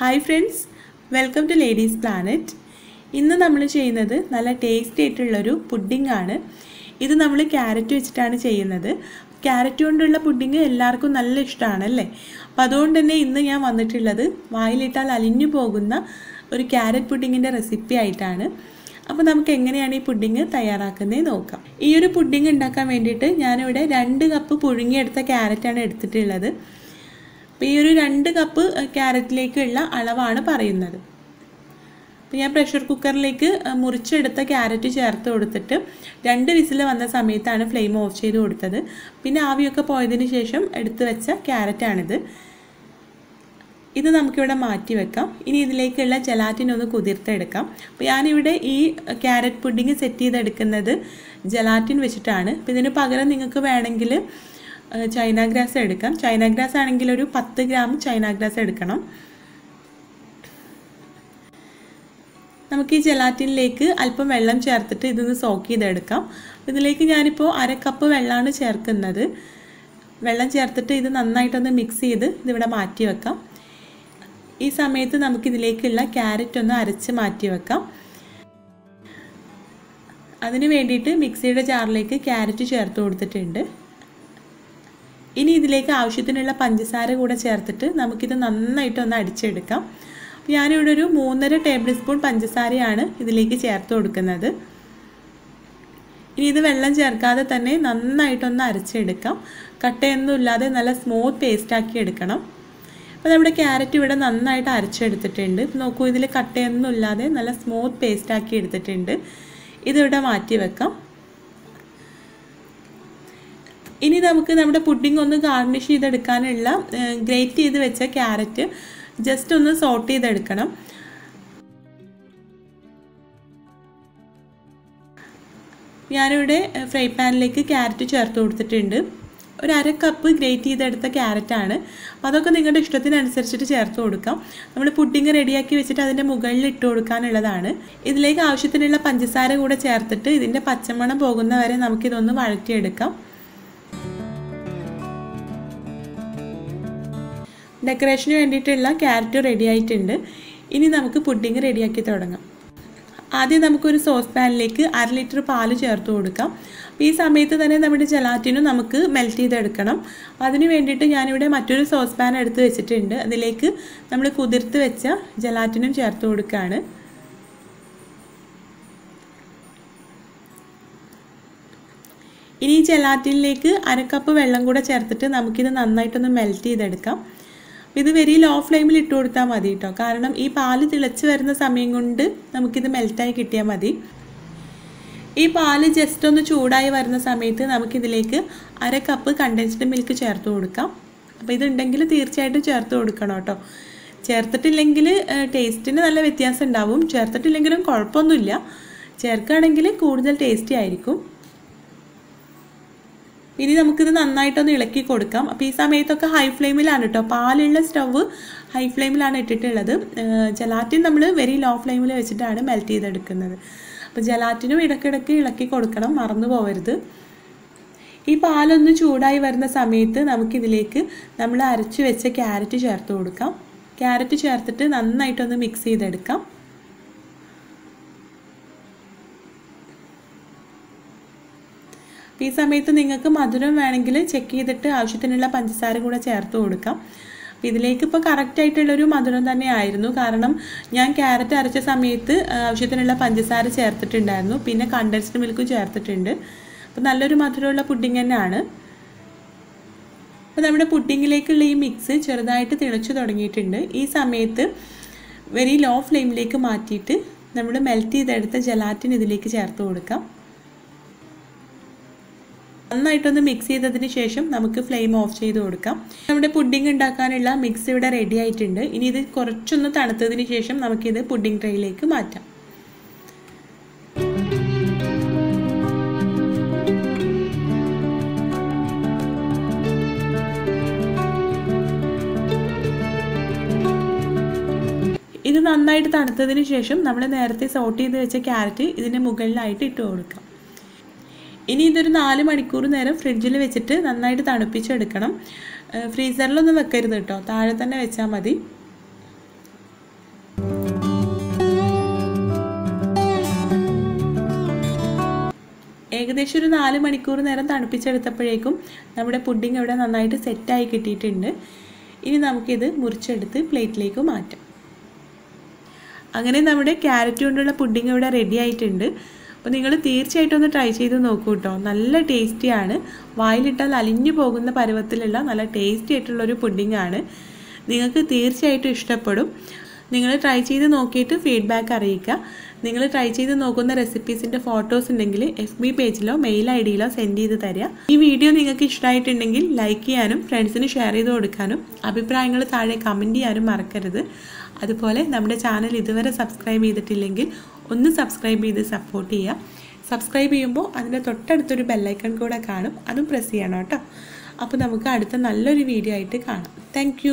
Hi friends welcome to ladies planet ഇന്ന് നമ്മൾ ചെയ്യുന്നത് നല്ല ടേസ്റ്റി ആയിട്ടുള്ളൊരു പുഡിംഗ് ആണ്. ഇത് നമ്മൾ ക്യാരറ്റ് വെച്ചിട്ടാണ് ചെയ്യുന്നത്. ക്യാരറ്റ് കൊണ്ടുള്ള പുഡിംഗ് എല്ലാവർക്കും നല്ല ഇഷ്ടമാണല്ലേ അപ്പോൾ അതുകൊണ്ട് തന്നെ ഇന്ന് ഞാൻ വന്നിട്ടുള്ളത് വായിലിട്ടാൽ അലിഞ്ഞു പോകുന്ന ഒരു ക്യാരറ്റ് പുഡിങ്ങിന്റെ റെസിപ്പി ആയിട്ടാണ്. അപ്പോൾ നമുക്ക് എങ്ങനെയാണ് ഈ പുഡിങ് തയ്യാറാക്കുന്നത് നോക്കാം. ഈ ഒരു പുഡിങ് ഉണ്ടാക്കാൻ വേണ്ടിയിട്ട് ഞാനിവിടെ രണ്ട് കപ്പ് പുഴുങ്ങിയെടുത്ത ക്യാരറ്റാണ് എടുത്തിട്ടുള്ളത്. അപ്പോൾ ഈ ഒരു രണ്ട് കപ്പ് ക്യാരറ്റിലേക്കുള്ള അളവാണ് പറയുന്നത്. അപ്പോൾ ഞാൻ പ്രഷർ കുക്കറിലേക്ക് മുറിച്ചെടുത്ത ക്യാരറ്റ് ചേർത്ത് കൊടുത്തിട്ട് രണ്ട് വിസിൽ വന്ന സമയത്താണ് ഫ്ലെയിം ഓഫ് ചെയ്ത് കൊടുത്തത്. പിന്നെ ആവിയൊക്കെ പോയതിന് ശേഷം എടുത്തു വെച്ച ക്യാരറ്റാണിത് ഇത് നമുക്കിവിടെ മാറ്റി വെക്കാം. ഇനി ഇതിലേക്കുള്ള ജലാറ്റിൻ ഒന്ന് കുതിർത്തെടുക്കാം. അപ്പോൾ ഞാനിവിടെ ഈ ക്യാരറ്റ് പുഡിങ് സെറ്റ് ചെയ്തെടുക്കുന്നത് ജലാറ്റിൻ വെച്ചിട്ടാണ്. അപ്പോൾ ഇതിന് പകരം നിങ്ങൾക്ക് വേണമെങ്കിൽ ചൈന ഗ്രാസ് എടുക്കാം. ചൈന ഗ്രാസ് ആണെങ്കിൽ ഒരു പത്ത് ഗ്രാം ചൈന ഗ്രാസ് എടുക്കണം. നമുക്ക് ഈ ജലാറ്റിനിലേക്ക് അല്പം വെള്ളം ചേർത്തിട്ട് ഇതൊന്ന് സോക്ക് ചെയ്തെടുക്കാം. ഇതിലേക്ക് ഞാനിപ്പോൾ അര കപ്പ് വെള്ളമാണ് ചേർക്കുന്നത്. വെള്ളം ചേർത്തിട്ട് ഇത് നന്നായിട്ടൊന്ന് മിക്സ് ചെയ്ത് ഇതിവിടെ മാറ്റി വെക്കാം. ഈ സമയത്ത് നമുക്കിതിലേക്കുള്ള ക്യാരറ്റ് ഒന്ന് അരച്ച് മാറ്റി വെക്കാം. അതിന് വേണ്ടിയിട്ട് മിക്സിയുടെ ജാറിലേക്ക് ക്യാരറ്റ് ചേർത്ത് കൊടുത്തിട്ടുണ്ട്. ഇനി ഇതിലേക്ക് ആവശ്യത്തിനുള്ള പഞ്ചസാര കൂടെ ചേർത്തിട്ട് നമുക്കിത് നന്നായിട്ട് ഒന്ന് അടിച്ചെടുക്കാം. ഞാനിവിടെ ഒരു മൂന്നര ടേബിൾ സ്പൂൺ പഞ്ചസാരയാണ് ഇതിലേക്ക് ചേർത്ത് കൊടുക്കുന്നത്. ഇനി ഇത് വെള്ളം ചേർക്കാതെ തന്നെ നന്നായിട്ടൊന്ന് അരച്ചെടുക്കാം. കട്ടയൊന്നും ഇല്ലാതെ നല്ല സ്മൂത്ത് പേസ്റ്റാക്കി എടുക്കണം. അപ്പോൾ നമ്മുടെ ക്യാരറ്റ് ഇവിടെ നന്നായിട്ട് അരച്ചെടുത്തിട്ടുണ്ട്. നോക്കൂ ഇതിൽ കട്ടയൊന്നും ഇല്ലാതെ നല്ല സ്മൂത്ത് പേസ്റ്റാക്കി എടുത്തിട്ടുണ്ട്. ഇതിവിടെ മാറ്റി വെക്കാം. ഇനി നമുക്ക് നമ്മുടെ പുഡിംഗ് ഒന്ന് ഗാർണിഷ് ചെയ്തെടുക്കാനുള്ള ഗ്രേറ്റ് ചെയ്ത് വെച്ച ക്യാരറ്റ് ജസ്റ്റ് ഒന്ന് സോട്ട് ചെയ്തെടുക്കണം. ഞാനിവിടെ ഫ്രൈ പാനിലേക്ക് ക്യാരറ്റ് ചേർത്ത് കൊടുത്തിട്ടുണ്ട്. ഒരു അര കപ്പ് ഗ്രേറ്റ് ചെയ്തെടുത്ത ക്യാരറ്റാണ് അപ്പോൾ അതൊക്കെ നിങ്ങളുടെ ഇഷ്ടത്തിനനുസരിച്ചിട്ട് ചേർത്ത് കൊടുക്കാം. നമ്മൾ പുഡിങ് റെഡിയാക്കി വെച്ചിട്ട് അതിന്റെ മുകളിൽ ഇട്ട് കൊടുക്കാനുള്ളതാണ്. ഇതിലേക്ക് ആവശ്യത്തിനുള്ള പഞ്ചസാര കൂടെ ചേർത്തിട്ട് ഇതിന്റെ പച്ചമണം പോകുന്നവരെ നമുക്കിതൊന്ന് വഴറ്റിയെടുക്കാം. ഡെക്കറേഷന് വേണ്ടിയിട്ടുള്ള ക്യാരറ്റ് റെഡി ആയിട്ടുണ്ട്. ഇനി നമുക്ക് പുഡിങ് റെഡിയാക്കി തുടങ്ങാം. ആദ്യം നമുക്കൊരു സോസ് പാനിലേക്ക് അര ലിറ്റർ പാൽ ചേർത്ത് കൊടുക്കാം. ഈ സമയത്ത് തന്നെ നമ്മുടെ ജലാറ്റിനും നമുക്ക് മെൽറ്റ് ചെയ്തെടുക്കണം. അതിന് വേണ്ടിയിട്ട് ഞാനിവിടെ മറ്റൊരു സോസ് പാൻ എടുത്ത് വെച്ചിട്ടുണ്ട്. അതിലേക്ക് നമ്മൾ കുതിർത്ത് വെച്ച ജലാറ്റിനും ചേർത്ത് കൊടുക്കുകയാണ് ഇനി ഈ ജലാറ്റിനിലേക്ക് അരക്കപ്പ് വെള്ളം കൂടെ ചേർത്തിട്ട് നമുക്കിത് നന്നായിട്ടൊന്ന് മെൽറ്റ് ചെയ്തെടുക്കാം. ഇത് വെരി ലോ ഫ്ലെയിമിൽ ഇട്ട് കൊടുത്താൽ മതി കേട്ടോ കാരണം ഈ പാൽ തിളച്ച് വരുന്ന സമയം കൊണ്ട് നമുക്കിത് മെൽറ്റായി കിട്ടിയാൽ മതി. ഈ പാൽ ജസ്റ്റ് ഒന്ന് ചൂടായി വരുന്ന സമയത്ത് നമുക്കിതിലേക്ക് അര കപ്പ് കണ്ടൻസ്ഡ് മിൽക്ക് ചേർത്ത് കൊടുക്കാം. അപ്പോൾ ഇതുണ്ടെങ്കിൽ തീർച്ചയായിട്ടും ചേർത്ത് കൊടുക്കണം കേട്ടോ ചേർത്തിട്ടില്ലെങ്കിൽ ടേസ്റ്റിന് നല്ല വ്യത്യാസം ഉണ്ടാവും. ചേർത്തിട്ടില്ലെങ്കിലും കുഴപ്പമൊന്നുമില്ല. ചേർക്കുകയാണെങ്കിൽ കൂടുതൽ ടേസ്റ്റി ആയിരിക്കും. ഇനി നമുക്കിത് നന്നായിട്ടൊന്ന് ഇളക്കി കൊടുക്കാം. അപ്പോൾ ഈ സമയത്തൊക്കെ ഹൈ ഫ്ലെയിമിലാണ് കേട്ടോ പാലുള്ള സ്റ്റവ് ഹൈ ഫ്ലെയിമിലാണ് ഇട്ടിട്ടുള്ളത്. ജലാറ്റിൻ നമ്മൾ വെരി ലോ ഫ്ലെയിമിൽ വെച്ചിട്ടാണ് മെൽറ്റ് ചെയ്തെടുക്കുന്നത്. അപ്പോൾ ജലാറ്റിനും ഇടയ്ക്കിടയ്ക്ക് ഇളക്കി കൊടുക്കണം. മറന്നു പോകരുത് ഈ പാലൊന്ന് ചൂടായി വരുന്ന സമയത്ത് നമുക്കിതിലേക്ക് നമ്മൾ അരച്ച് വെച്ച ക്യാരറ്റ് ചേർത്ത് കൊടുക്കാം. ക്യാരറ്റ് ചേർത്തിട്ട് നന്നായിട്ടൊന്ന് മിക്സ് ചെയ്തെടുക്കാം. ഈ സമയത്ത് നിങ്ങൾക്ക് മധുരം വേണമെങ്കിൽ ചെക്ക് ചെയ്തിട്ട് ആവശ്യത്തിനുള്ള പഞ്ചസാര കൂടെ ചേർത്ത് കൊടുക്കാം. അപ്പോൾ ഇതിലേക്ക് ഇപ്പോൾ കറക്റ്റ് ആയിട്ടുള്ളൊരു മധുരം തന്നെ ആയിരുന്നു. കാരണം ഞാൻ ക്യാരറ്റ് അരച്ച സമയത്ത് ആവശ്യത്തിനുള്ള പഞ്ചസാര ചേർത്തിട്ടുണ്ടായിരുന്നു. പിന്നെ കണ്ടൻസ്ഡ് മിൽക്കും ചേർത്തിട്ടുണ്ട്. അപ്പോൾ നല്ലൊരു മധുരമുള്ള പുഡിംഗ് തന്നെയാണ്. അപ്പോൾ നമ്മുടെ പുഡിങ്ങിലേക്കുള്ള ഈ മിക്സ് ചെറുതായിട്ട് തിളച്ചു തുടങ്ങിയിട്ടുണ്ട്. ഈ സമയത്ത് വെരി ലോ ഫ്ലെയിമിലേക്ക് മാറ്റിയിട്ട് നമ്മൾ മെൽറ്റ് ചെയ്തെടുത്ത ജലാറ്റിൻ ഇതിലേക്ക് ചേർത്ത് കൊടുക്കാം. നന്നായിട്ടൊന്ന് മിക്സ് ചെയ്തതിന് ശേഷം നമുക്ക് ഫ്ലെയിം ഓഫ് ചെയ്ത് കൊടുക്കാം. നമ്മുടെ പുഡിംഗ് ഉണ്ടാക്കാനുള്ള മിക്സ് ഇവിടെ റെഡി ആയിട്ടുണ്ട്. ഇനി ഇത് കുറച്ചൊന്ന് തണുത്തതിന് ശേഷം നമുക്കിത് പുഡിംഗ് ട്രേയിലേക്ക് മാറ്റാം. ഇത് നന്നായിട്ട് തണുത്തതിന് ശേഷം നമ്മൾ നേരത്തെ സോട്ട് ചെയ്ത് വെച്ച ക്യാരറ്റ് ഇതിന്റെ മുകളിലായിട്ട് ഇട്ട് കൊടുക്കാം. ഇനി ഇതൊരു നാല് മണിക്കൂർ നേരം ഫ്രിഡ്ജിൽ വെച്ചിട്ട് നന്നായിട്ട് തണുപ്പിച്ചെടുക്കണം. ഫ്രീസറിലൊന്നും വെക്കരുത് കേട്ടോ. താഴെ തന്നെ വെച്ചാൽ മതി. ഏകദേശം ഒരു നാല് മണിക്കൂർ നേരം തണുപ്പിച്ചെടുത്തപ്പോഴേക്കും നമ്മുടെ പുഡിംഗ് ഇവിടെ നന്നായിട്ട് സെറ്റായി കിട്ടിയിട്ടുണ്ട്. ഇനി നമുക്കിത് മുറിച്ചെടുത്ത് പ്ലേറ്റിലേക്ക് മാറ്റാം. അങ്ങനെ നമ്മുടെ ക്യാരറ്റ് കൊണ്ടുള്ള പുഡിംഗ് ഇവിടെ റെഡി ആയിട്ടുണ്ട്. അപ്പോൾ നിങ്ങൾ തീർച്ചയായിട്ടും ഒന്ന് ട്രൈ ചെയ്ത് നോക്കൂ കേട്ടോ നല്ല ടേസ്റ്റിയാണ് വായിലിട്ടാൽ അലിഞ്ഞു പോകുന്ന പരുവത്തിലുള്ള നല്ല ടേസ്റ്റി ആയിട്ടുള്ളൊരു ആണ്. നിങ്ങൾക്ക് തീർച്ചയായിട്ടും ഇഷ്ടപ്പെടും. നിങ്ങൾ ട്രൈ ചെയ്ത് നോക്കിയിട്ട് ഫീഡ്ബാക്ക് അറിയിക്കുക. നിങ്ങൾ ട്രൈ ചെയ്ത് നോക്കുന്ന റെസിപ്പീസിന്റെ ഫോട്ടോസ് ഉണ്ടെങ്കിൽ എഫ് ബി പേജിലോ മെയിൽ ഐ ഡിയിലോ സെൻഡ് ചെയ്ത് തരിക. ഈ വീഡിയോ നിങ്ങൾക്ക് ഇഷ്ടമായിട്ടുണ്ടെങ്കിൽ ലൈക്ക് ചെയ്യാനും ഫ്രണ്ട്സിന് ഷെയർ ചെയ്ത് കൊടുക്കാനും അഭിപ്രായങ്ങൾ താഴെ കമന്റ് ചെയ്യാനും മറക്കരുത്. അതുപോലെ നമ്മുടെ ചാനൽ ഇതുവരെ സബ്സ്ക്രൈബ് ചെയ്തിട്ടില്ലെങ്കിൽ ഒന്ന് സബ്സ്ക്രൈബ് ചെയ്ത് സപ്പോർട്ട് ചെയ്യുക. സബ്സ്ക്രൈബ് ചെയ്യുമ്പോൾ അതിന്റെ തൊട്ടടുത്തൊരു ബെല്ലൈക്കൺ കൂടെ കാണും. അതും പ്രസ് ചെയ്യണം കേട്ടോ. അപ്പോൾ നമുക്ക് അടുത്ത നല്ലൊരു വീഡിയോ ആയിട്ട് കാണാം. താങ്ക്